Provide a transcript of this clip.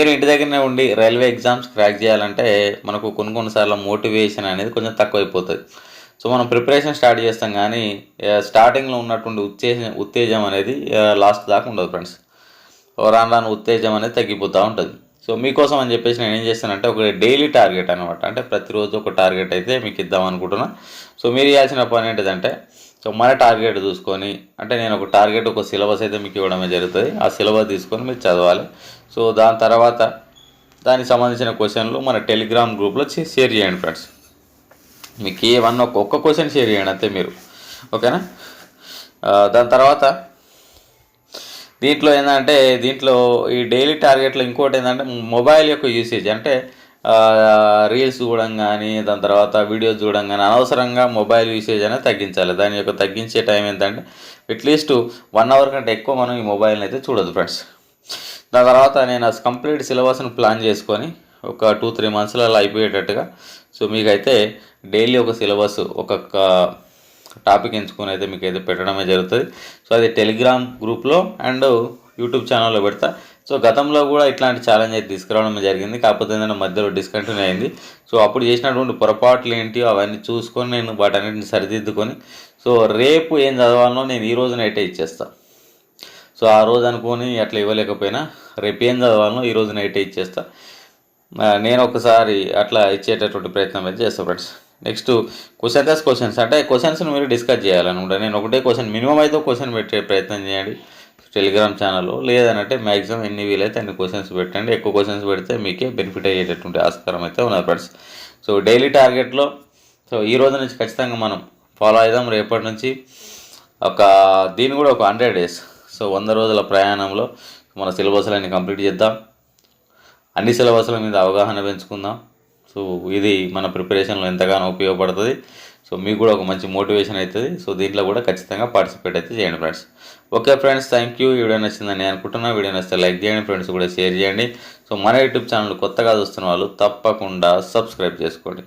మీరు ఇంటి దగ్గరనే ఉండి రైల్వే ఎగ్జామ్స్ క్రాక్ చేయాలంటే మనకు కొన్ని కొన్నిసార్లు మోటివేషన్ అనేది కొంచెం తక్కువైపోతుంది. సో మనం ప్రిపరేషన్ స్టార్ట్ చేస్తాం కానీ స్టార్టింగ్లో ఉన్నటువంటి ఉత్తేజం ఉత్తేజం అనేది లాస్ట్ దాకా ఉండదు ఫ్రెండ్స్. రాను రాను ఉత్తేజం అనేది తగ్గిపోతూ ఉంటుంది. సో మీకోసం అని చెప్పేసి నేను ఏం చేస్తానంటే ఒక డైలీ టార్గెట్ అనమాట అంటే ప్రతిరోజు ఒక టార్గెట్ అయితే మీకు ఇద్దాం అనుకుంటున్నా. సో మీరు చేయాల్సిన పని ఏంటిదంటే సో మన టార్గెట్ చూసుకొని అంటే నేను ఒక టార్గెట్ ఒక సిలబస్ అయితే మీకు ఇవ్వడమే జరుగుతుంది. ఆ సిలబస్ తీసుకొని మీరు చదవాలి. సో దాని తర్వాత దానికి సంబంధించిన క్వశ్చన్లు మన టెలిగ్రామ్ గ్రూప్లో షేర్ చేయండి ఫ్రెండ్స్. మీకు ఏమన్నా ఒక్కొక్క ఒక్క క్వశ్చన్ షేర్ చేయండి అంతే మీరు. ఓకేనా? దాని తర్వాత దీంట్లో ఏంటంటే దీంట్లో ఈ డైలీ టార్గెట్లో ఇంకోటి ఏంటంటే మొబైల్ యొక్క యూసేజ్ అంటే రీల్స్ చూడడం కానీ దాని తర్వాత వీడియోస్ చూడడం కానీ అనవసరంగా మొబైల్ యూసేజ్ అనేది తగ్గించాలి. దాని యొక్క తగ్గించే టైం ఏంటంటే అట్లీస్ట్ వన్ అవర్ కంటే ఎక్కువ మనం ఈ మొబైల్ని అయితే చూడదు ఫ్రెండ్స్ దాని తర్వాత నేను కంప్లీట్ సిలబస్ను ప్లాన్ చేసుకొని ఒక టూ త్రీ మంత్స్లలో అయిపోయేటట్టుగా సో మీకైతే డైలీ ఒక సిలబస్ ఒక్కొక్క టాపిక్ ఎంచుకొని అయితే మీకు అయితే పెట్టడమే జరుగుతుంది. సో అది టెలిగ్రామ్ గ్రూప్లో అండ్ యూట్యూబ్ ఛానల్లో పెడతా. సో గతంలో కూడా ఇట్లాంటి ఛాలెంజ్ అయితే తీసుకురావడం జరిగింది. కాకపోతే ఏంటంటే మధ్యలో డిస్కంటిన్యూ అయింది. సో అప్పుడు చేసినటువంటి పొరపాట్లు ఏంటి అవన్నీ చూసుకొని నేను వాటన్నిటిని సరిదిద్దుకొని సో రేపు ఏం చదవాలనో నేను ఈ రోజునైతే ఇచ్చేస్తాను సో ఆ రోజు అనుకొని అట్లా ఇవ్వలేకపోయినా రేపు ఏం చదవాలనో ఈ రోజు నైటే ఇచ్చేస్తా. నేను ఒకసారి అట్లా ఇచ్చేటటువంటి ప్రయత్నం అయితే చేస్తాను ఫ్రెండ్స్. నెక్స్ట్ క్వశ్చన్స్ క్వశ్చన్స్ అంటే క్వశ్చన్స్ని మీరు డిస్కస్ చేయాలనుకుంటా నేను ఒకటే క్వశ్చన్ మినిమం అయితే క్వశ్చన్ పెట్టే ప్రయత్నం చేయండి. టెలిగ్రామ్ ఛానల్లో లేదనంటే మ్యాక్సిమం ఎన్ని వీలైతే అన్ని క్వశ్చన్స్ పెట్టండి. ఎక్కువ క్వశ్చన్స్ పెడితే మీకే బెనిఫిట్ అయ్యేటటువంటి ఆస్కారం అయితే ఉన్నది ఫ్రెండ్స్ సో డైలీ టార్గెట్లో సో ఈ రోజు నుంచి ఖచ్చితంగా మనం ఫాలో అవుదాం రేపటి నుంచి ఒక దీని కూడా ఒక హండ్రెడ్ డేస్ సో వంద రోజుల ప్రయాణంలో మన సిలబస్లన్నీ కంప్లీట్ చేద్దాం. అన్ని సిలబస్ల మీద అవగాహన పెంచుకుందాం. సో ఇది మన ప్రిపరేషన్లో ఎంతగానో ఉపయోగపడుతుంది. సో మీకు కూడా ఒక మంచి మోటివేషన్ అవుతుంది. సో దీంట్లో కూడా ఖచ్చితంగా పార్టిసిపేట్ అయితే చేయండి friends. Okay friends thank you. Video నచ్చిందని నేను అనుకుంటున్నా. వీడియో నచ్చితే లైక్ చేయండి ఫ్రెండ్స్ కూడా షేర్ చేయండి. సో మన యూట్యూబ్ ఛానల్ కొత్తగా చూస్తున్న వాళ్ళు తప్పకుండా సబ్స్క్రైబ్ చేసుకోండి.